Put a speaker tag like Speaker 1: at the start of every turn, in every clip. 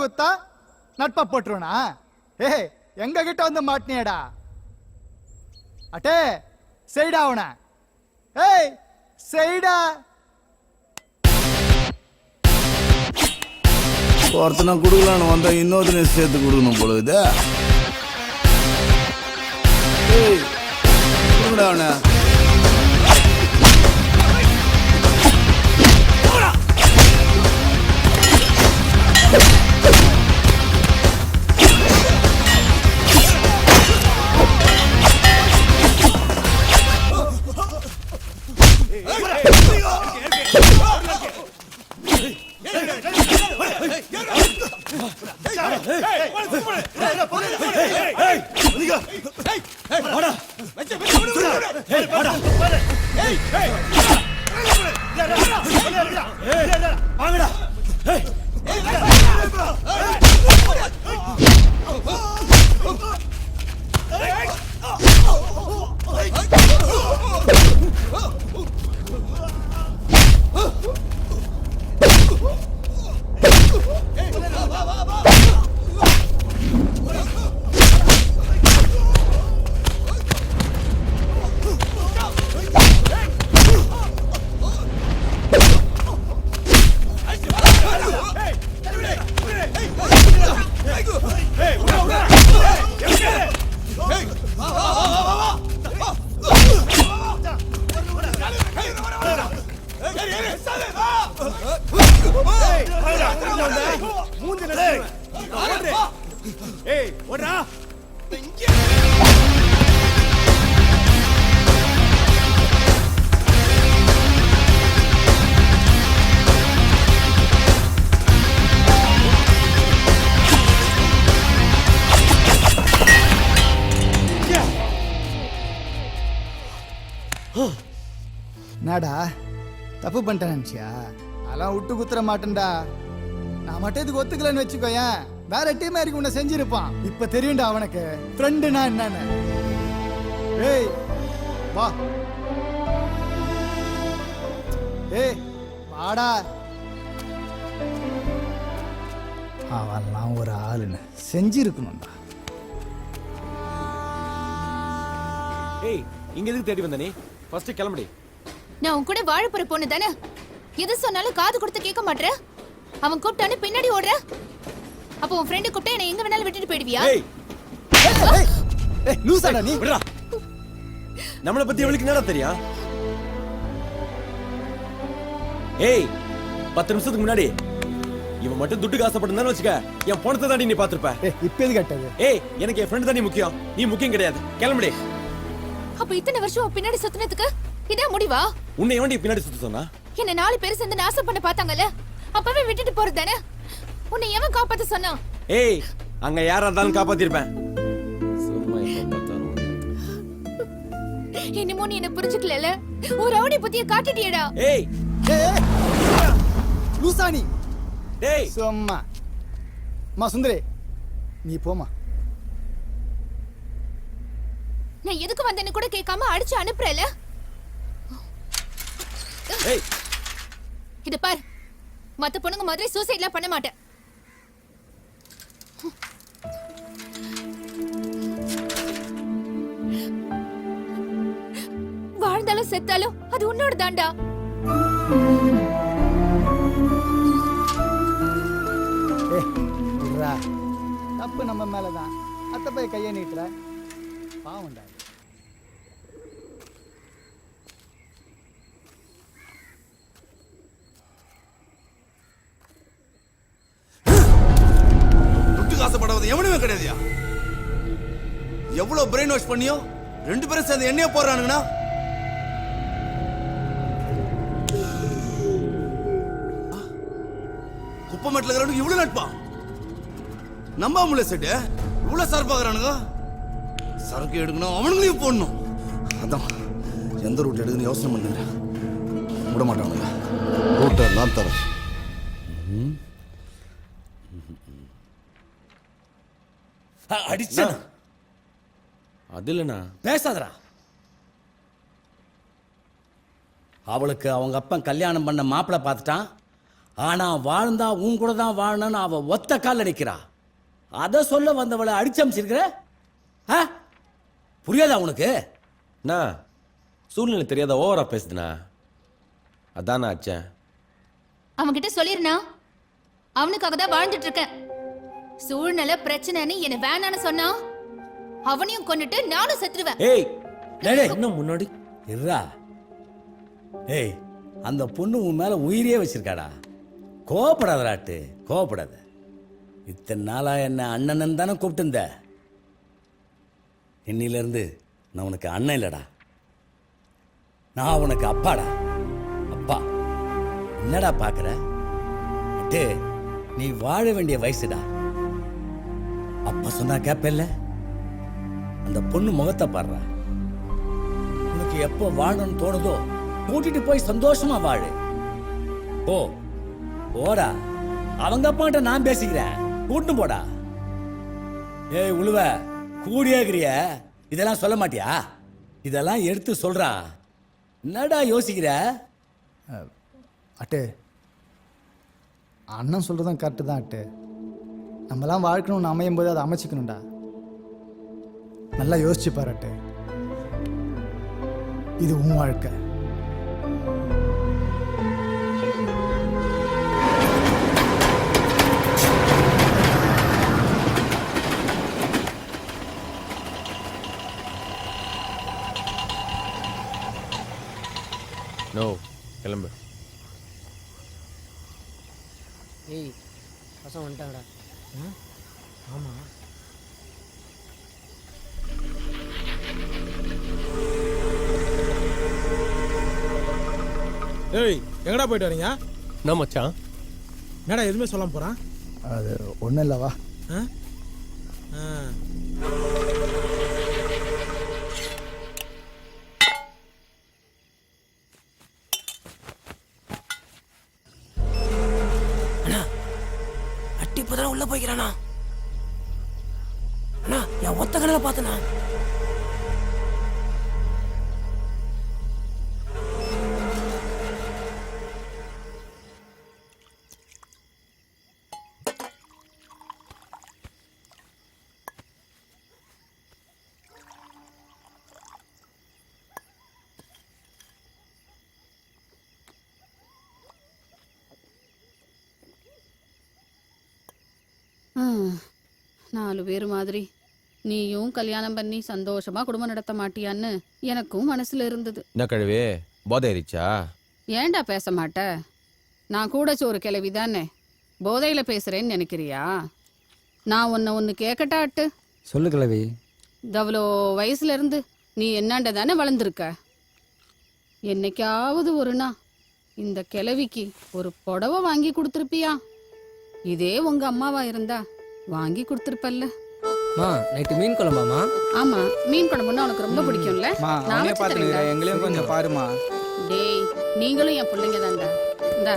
Speaker 1: குத்தா நட்பா போட்டுருவனா? ஏ எங்க கிட்ட வந்து மாட்டினியடா? அட்டே செய்டா அவன. ஏய் செய்டா.
Speaker 2: ஒருத்தனை கொடுக்கலான்னு வந்தா இன்னொருத்தனை சேர்த்து கொடுக்கணும் போல இது. அவனை.
Speaker 1: போடா நாடா தப்பு பண்ணிட்டேன் நினச்சியா? அதெல்லாம் விட்டு குத்துற மாட்டேன்டா. நான் மட்டும் இதுக்கு ஒத்துக்கலன்னு வச்சுக்கோயேன். வேற டீம் இருக்கு உன்னை செஞ்சிருப்பான். இப்ப தெரியும்டா அவனுக்கு. ஃப்ரெண்டுனா என்னன்னு. ஏய் வா. ஏய் வாடா. அவன்லாம் ஒரு ஆளுன்னு செஞ்சிருக்கணும்டா.
Speaker 3: ஏய் இங்க எதுக்கு தேடி வந்த நீ? ஃபர்ஸ்ட் கிளம்புடி.
Speaker 4: நான் உன் கூட வாழ போற பொண்ணு தானே? எது சொன்னாலும் காது கொடுத்து கேட்க மாட்ற? அவன் கூப்பிட்டானு பின்னாடி ஓடுற? அப்போ உன் ஃப்ரெண்டு கூப்பிட்டா என்னை எங்க வேணாலும் விட்டுட்டு போயிடுவியா?
Speaker 3: ஏய்
Speaker 1: ஏய் லூசாடா நீ.
Speaker 3: விடுடா நம்மளை பத்தி எவளுக்கு என்னடா தெரியும் ஏய் பத்து நிமிஷத்துக்கு முன்னாடி இவன் மட்டும் துட்டுக்கு ஆசைப்பட்டிருந்தான்னு வச்சுக்க என் பணத்தை தாண்டி நீ பாத்திருப்ப
Speaker 1: ஏய் இப்போ எது கட்டது
Speaker 3: ஏய் எனக்கு என் ஃப்ரெண்ட் தான் நீ முக்கியம். நீ முக்கியம் கிடையாது. கிளம்புடி.
Speaker 4: அப்ப இத்தனை வருஷம் பின்னாடி சுத்தினதுக்கு இதான் முடிவா?
Speaker 3: உன்னை எவன்டி பின்னாடி சுத்த சொன்னா?
Speaker 4: என்ன நாலு பேர் சேர்ந்து நாசம் பண்ண பார்த்தாங்கல்ல? அப்பவே விட்டுட்டு போறது தானே உன்னை எவன் காப்பாத்த சொன்னான்?
Speaker 3: ஏய் அங்க யாரா இருந்தாலும் காப்பாத்திருப்பேன். சும்மா எப்ப பார்த்தாலும்
Speaker 4: என்னமோ நீ என்ன புரிஞ்சுக்கல ஒரு ரவுடி புத்திய காட்டிட்டியடா.
Speaker 3: ஏய்
Speaker 1: ஏய் லூசா நீ
Speaker 3: டேய்.
Speaker 1: சும்மா. மா சுந்தரி நீ போமா
Speaker 4: நான் எதுக்கு வந்தேன்னு கூட கேட்காம அடிச்சு அனுப்புறல
Speaker 3: ஏய்.
Speaker 4: இத பார் மத்த பொண்ணுங்க மாதிரி சூசைட்லாம் பண்ண மாட்டேன். செத்தாலும் அது உன்னோட தாண்டா
Speaker 1: தப்பு நம்ம மேல தான் அத்தை போய் கையை நீட்டுற. பாவம்டா
Speaker 2: துட்டுக்கு ஆசைப்படாத எவனுமே கிடையாதுயா? எவ்வளவு பிரெயின் வாஷ் பண்ணியோ? ரெண்டு பேரும் சேர்ந்து என்னைய போடுறானுங்கண்ணா. மட்டில் இருக்கிறவனுக்கு இவ்வளவு நட்பா? நம்பாமல செட்டு? இவ்வளவு சரப்பாக்குறானுங்க சரக்கு எடுக்கணும் அவனுங்களையும் போடணும். அதான் எந்த ரூட் எடுக்கணும்னு யோசனை பண்ணுங்க விட மாட்டானுங்க ரூட்டை நான் தரேன்
Speaker 3: அடிச்சா. அது இல்லண்ணா.
Speaker 5: பேசாதடா. அவளுக்கு அவங்க அப்பன் கல்யாணம் பண்ண மாப்பிள்ளை பார்த்துட்டான். ஆனா வாழ்ந்தா உன் கூட தான் வாழணும்னு அவ ஒத்த கால்ல நிக்கிறா. அத சொல்ல வந்தவளை அடிச்சமிச்சிருக்கிற ஆ? புரியாதா உனக்கு?
Speaker 3: அண்ணா சூழ்நிலை தெரியாத ஓவரா பேசுதுண்ணா. அதான் ஆச்சேன்
Speaker 4: அவன்கிட்ட சொல்லிருனா அவனுக்காக தான் வாழ்ந்துட்டு இருக்கேன் சூழ்நிலை பிரச்சனைன்னு என்ன வேணான்னு சொன்னா அவனையும் கொன்னுட்டு நானும் செத்துருவேன்.
Speaker 3: ஏய்
Speaker 5: டேய், டேய்,
Speaker 3: என்ன முன்னாடி?
Speaker 5: இருடா ஏய் அந்த பொண்ணு உன் மேல உயிரே வச்சிருக்காடா. கோவப்படாதராட்டு கோவப்படாத. இத்தனை நாளாக என்ன அண்ணன் தானே கூப்பிட்டு இன்னிலேருந்து நான் உனக்கு அண்ணன் இல்லைடா. நான் உனக்கு அப்பாடா. அப்பா என்னடா பார்க்குற அட்டு நீ வாழ வேண்டிய வயசுடா. அப்பா சொன்னா கேப்பில்ல அந்த பொண்ணு முகத்தை பாடுறா. உனக்கு எப்போ வாழணும்னு தோணுதோ கூட்டிட்டு போய் சந்தோஷமா வாழு. ஓ போடா. அவங்க அப்பாட்ட நான் பேசிக்கிறேன். கூட்டு போடா. ஏய் உழுவ கூடியாகிறிய இதெல்லாம் சொல்ல மாட்டியா? இதெல்லாம் எடுத்து சொல்றா. என்னடா யோசிக்கிற?
Speaker 1: அட்டு. அண்ணன் சொல்கிறதும் கரெக்டு தான் அட்டு. நம்மலாம் வாழ்க்கணும்னு அமையும் போது அதை அமைச்சிக்கணும்டா. நல்லா யோசிச்சு பாரு அட்டு. இது உன் வாழ்க்கை.
Speaker 3: நோ கிளம்பு.
Speaker 6: ஏய் பசங்க வந்துட்டாங்கடா. ஆமாம்
Speaker 7: ஏய் எங்கடா போயிட்டு வரீங்க?
Speaker 3: என்ன மச்சான்?
Speaker 7: என்னடா எதுவுமே சொல்லாம போறான்?
Speaker 1: அது ஒன்றும் இல்லைவா
Speaker 7: ஆ? ஆ.
Speaker 6: அட்டி இப்போதானே உள்ள போய்க்கிறானா? அண்ணா என் ஒத்த கண்ணில் பார்த்தனா?
Speaker 8: நாலு பேர் மாதிரி. நீயும் கல்யாணம் பண்ணி சந்தோஷமா குடும்பம் நடத்த மாட்டியான்னு எனக்கும் மனசுல இருந்தது.
Speaker 3: என்ன கழுவி போதை ஏறிச்சா
Speaker 8: ஏன்டா பேச மாட்ட? நான் கூட சோறு கிளவி தானே. போதையில பேசுறேன்னு நினைக்கிறியா? நான் உன்னை ஒன்று கேட்கட்டாட்டு
Speaker 1: சொல்லு கிழவி.
Speaker 8: தவ்வளோ வயசுல இருந்து நீ என்னாண்ட தானே வளர்ந்துருக்க? என்னைக்காவது ஒரு நாள் இந்த கிழவிக்கு ஒரு புடவை வாங்கி கொடுத்துருப்பியா? இதே உங்க அம்மாவா இருந்தா வாங்கி கொடுத்துருப்பல்ல.
Speaker 6: மா நைட்டு மீன் குழம்பாமா?
Speaker 8: ஆமா மீன் குழம்புன்னா உனக்கு ரொம்ப பிடிக்கும்ல.
Speaker 9: மா
Speaker 8: நான்
Speaker 9: அவனே. எங்களையும் கொஞ்சம் பாருமா.
Speaker 8: டேய் நீங்களும் என் பிள்ளைங்க தான்டா இந்தா.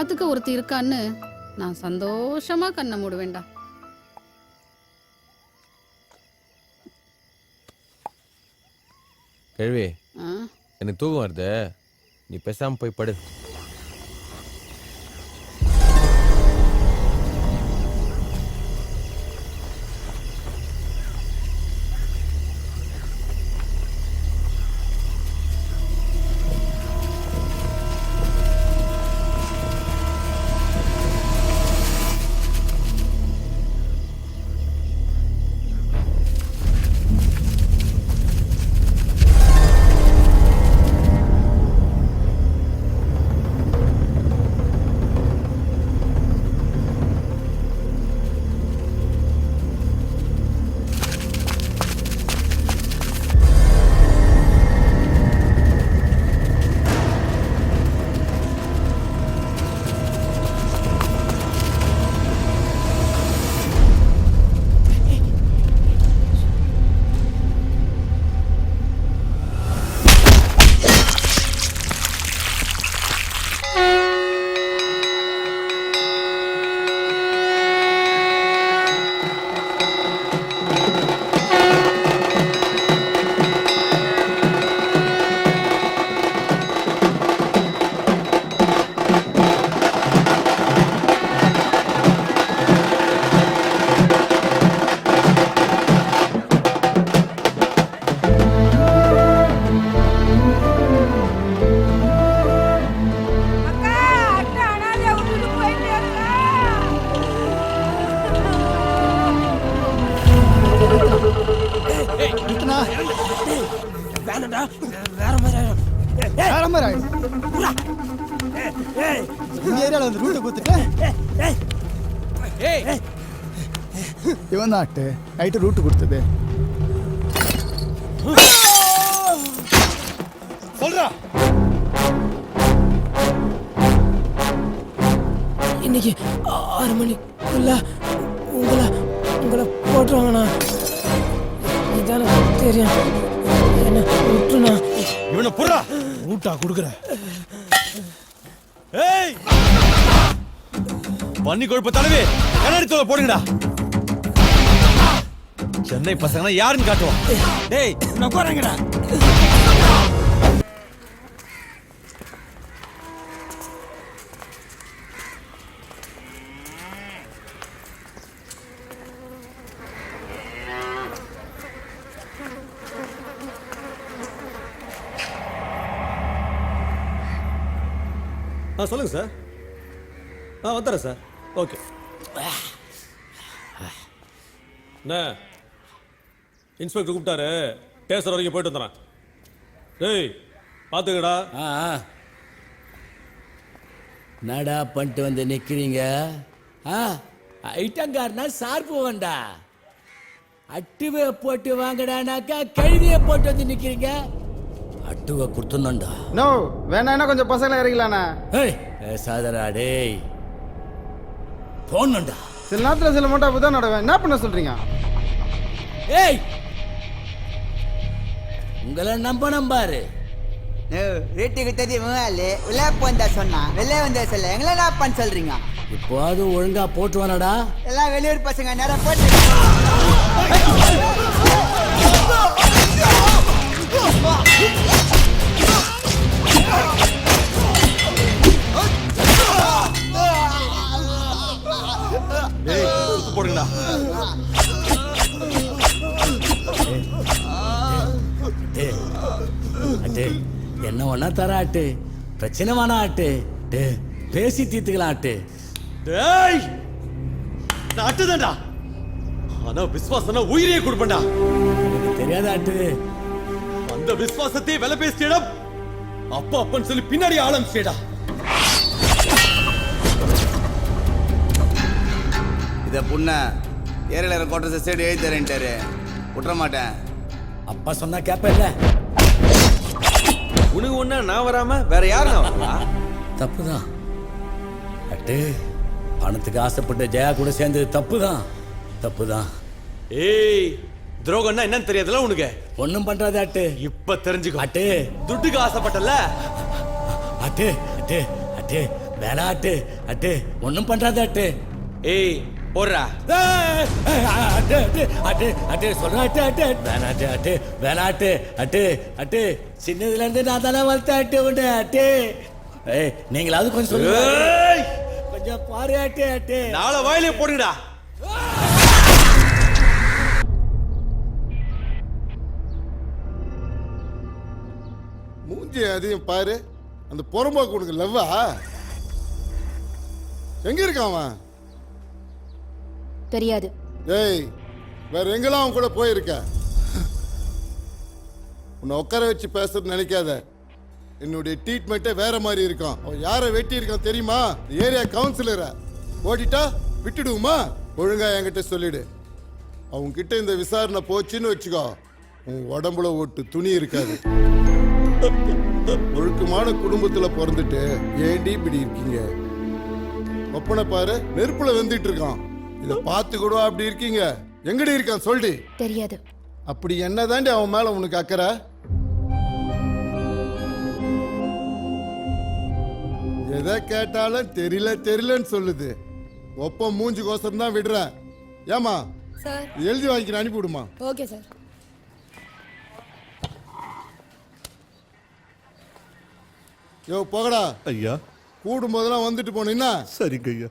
Speaker 8: பார்த்துக்க ஒருத்தி இருக்கான்னு நான் சந்தோஷமா கண்ணை மூடுவேன்டா.
Speaker 3: கழுவி
Speaker 8: ஆ?
Speaker 3: எனக்கு தூக்கம் வருது. நீ பேசாம போய் படு.
Speaker 1: அட்டு நைட்டு ரூட்டு கொடுத்தது
Speaker 2: சொல்றா
Speaker 6: இன்னைக்கு ஆறு மணிக்குள்ள உங்களை உங்களை போட்டுருவாங்கண்ணா இதானே தெரியும் என்ன விட்டுண்ணா
Speaker 3: இவனை புறா
Speaker 7: ஊட்டா கொடுக்குறேன்
Speaker 3: ஏய் பண்ணி கொழுப்பு தலைவி கண்ணாடி தோலை போடுங்கடா சென்னை பசங்க யாருன்னு காட்டுவோம். டேய் நான் போறேங்கடா ஆ சொல்லுங்க சார். ஆ வந்துடுறேன் சார். ஓகே. என்ன? இன்ஸ்பெக்டர் கூப்பிட்டாரு. டேஸ்டர் வரைக்கும் போயிட்டு வந்துடுறேன். டேய் பார்த்துக்கடா
Speaker 5: ஆ. என்னடா பண்ணிட்டு வந்து நிக்கிறீங்க? ஆ ஐட்டங்காரனா சார்பு வேண்டா அட்டுவை போட்டு வாங்கடானாக்கா கழுதியை போட்டு வந்து நிக்கிறீங்க? அட்டுவை கொடுத்துடணும்டா.
Speaker 1: நோ வேணான்னா கொஞ்சம் பசங்களை இறங்கலாண்ணா
Speaker 5: ஏய் பேசாதடா டேய். போடணும்டா.
Speaker 1: சில நேரத்தில் சில மட்டும் அப்படி தான் நடவேன் என்ன பண்ண சொல்றீங்க?
Speaker 5: ஏய் உங்களை நம்ப நம்பாரு
Speaker 9: வீட்டுக்கு தெரியும் உள்ளே போந்தா சொன்னா வெளியே வந்தா சொல்ல எங்களை பண்ண சொல்றீங்க?
Speaker 5: இப்போது ஒழுங்கா போட்டுவானடா.
Speaker 9: எல்லாம் வெளியூர் பசங்க நேரம் போட்டு.
Speaker 3: போடுங்கடா.
Speaker 5: அட்டே என்ன ஒன்னா தர அட்டு பிரச்சனை வேணா அட்டு டே பேசி தீர்த்துக்கலாம் அட்டு
Speaker 3: டேய் நான் அட்டுதான்டா ஆனா விசுவாசனா உயிரையே கொடுப்பேன்டா.
Speaker 5: எனக்கு தெரியாத அட்டு
Speaker 3: அந்த விசுவாசத்தை விலை பேசிட்டிடம் அப்பா அப்பன்னு சொல்லி பின்னாடி ஆரம்பிச்சேடா
Speaker 2: இத புண்ண ஏரியால கோட்டை சைடு எழுதி தரேன்ட்டாரு. விட்டுற மாட்டேன்.
Speaker 5: அப்பா சொன்னா கேப்ப
Speaker 3: உனக்கு ஒண்ணா நான் வராம வேற யாரும் வரா
Speaker 5: தப்புதான். அட்டு பணத்துக்கு ஆசைப்பட்ட ஜெயா கூட சேர்ந்தது தப்புதான். தப்புதான்.
Speaker 3: ஏய் துரோகம்னா என்னன்னு தெரியாதுல உனக்கு?
Speaker 5: ஒண்ணும் பண்றாத அட்டு.
Speaker 3: இப்ப தெரிஞ்சுக்கோ.
Speaker 5: அட்டு.
Speaker 3: துட்டுக்கு ஆசைப்பட்டல
Speaker 5: அட்டு அட்டு அட்டு. வேணா அட்டு. அட்டு ஒண்ணும் பண்றாத அட்டு.
Speaker 3: ஏய் போடுறா.
Speaker 5: அட்டு அட்டு அட்டு அட்டு சொல்றேன் அட்டு அட்டு வேணாட்டு அட்டு வேணாட்டு அட்டு அட்டு சின்னதுல இருந்து நான் தானே வளர்த்தேன் அட்டு உண்டு அட்டு ஏய்! நீங்களாவது கொஞ்சம் சொல்லுங்க
Speaker 3: ஏய்
Speaker 5: கொஞ்சம் பாரு அட்டு அட்டு
Speaker 3: நாளை வாயிலே போடுங்கடா.
Speaker 10: மூஞ்சி அதையும் பாரு. அந்த புறம்போக்கு உனக்கு லவ்வா? எங்க இருக்கான் அவன்?
Speaker 4: தெரியாது.
Speaker 10: டேய் வேற எங்கெல்லாம் அவன் கூட போயிருக்க? உன்னை உட்கார வச்சு பேசுறது நினைக்காத. என்னுடைய ட்ரீட்மெண்ட்டே வேற மாதிரி இருக்கும். அவன் யாரை வெட்டி இருக்கான் தெரியுமா? ஏரியா கவுன்சிலரை ஓடிட்டா விட்டுடுவோமா? ஒழுங்கா என்கிட்ட சொல்லிடு. அவங்க கிட்ட இந்த விசாரணை போச்சுன்னு வச்சுக்கோ. உன் உடம்புல ஒட்டு துணி இருக்காது. ஒழுக்கமான குடும்பத்துல பிறந்துட்டு ஏண்டி இப்படி இருக்கீங்க? ஒப்பனை பாரு நெருப்புல வெந்துட்டு இருக்கான். இத பார்த்து கூட அப்படி இருக்கீங்க. எங்கடி இருக்கான் சொல்டி.
Speaker 4: தெரியாது.
Speaker 10: அப்படி என்னதாண்டி அவன் மேல உனக்கு அக்கறை? எதை கேட்டாலும் தெரியல தெரியலன்னு சொல்லுது. ஒப்பம் மூஞ்சி கோசம் தான் விடுறேன் ஏமா
Speaker 4: சார்.
Speaker 10: எழுதி வாங்கிக்கிற அனுப்பி விடுமா
Speaker 4: ஓகே சார்.
Speaker 10: யோ போகடா.
Speaker 11: ஐயா.
Speaker 10: கூடும் போதெல்லாம் வந்துட்டு போனீங்கன்னா
Speaker 11: சரிங்க ஐயா.